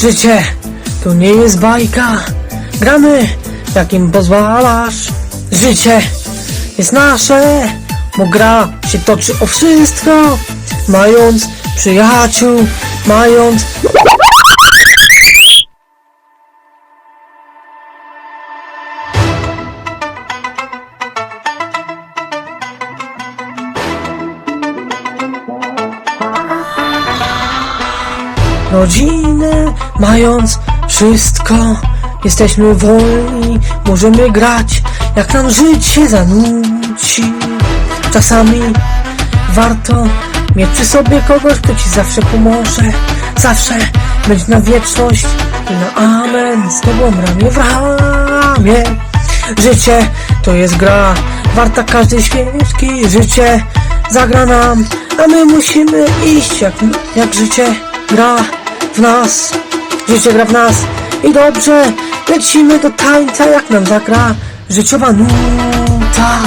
Życie to nie jest bajka. Gramy, jak im pozwalasz. Życie jest nasze, bo gra się toczy o wszystko. Mając przyjaciół, mając rodzinę, mając wszystko. Jesteśmy wolni, możemy grać, jak nam życie zanuci. Czasami warto mieć przy sobie kogoś, kto ci zawsze pomoże. Zawsze być na wieczność i na amen z tobą ramię w ramię. Życie to jest gra, warta każdej świeczki. Życie zagra nam, a my musimy iść, jak, jak życie gra w nas, życie gra w nas. I dobrze, lecimy do tańca jak nam zagra życiowa nuta.